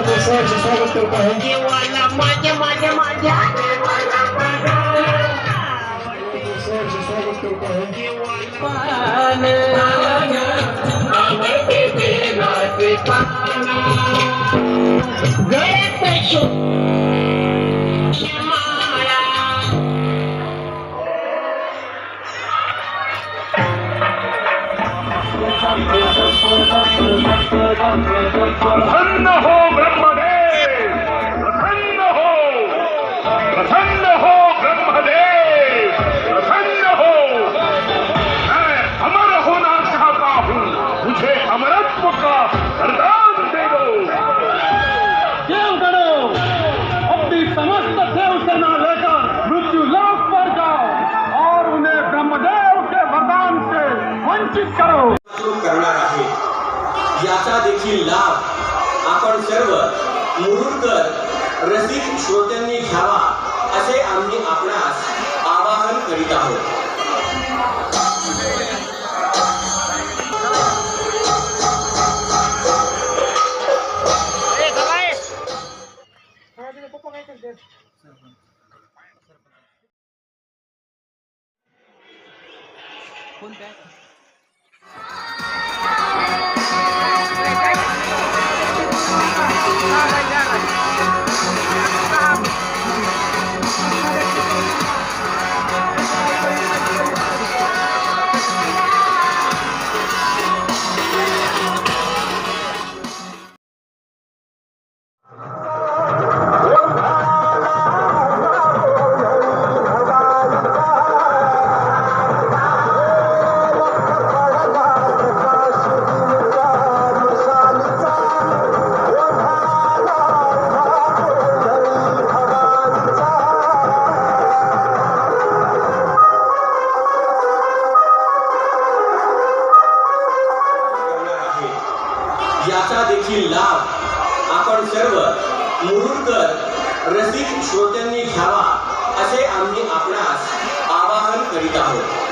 हार्दिक सहर्ष स्वागत करतो आहे देवाला माझ्या माझ्या माझ्या सहर्ष स्वागत करतो आहे गळ्यात शो करणार आहे. याचा देखील लाभ आपण सर्व मुरुडकर रसिक श्रोत्यांनी घ्यावा असे आम्ही आपणास आवाहन करीत आहोत. करणार ज्याचा देखील लाभ आपण सर्व मुरुडकर रसिक श्रोत्यांनी घ्यावा असे आम्ही आपणास आवाहन करीत आहोत.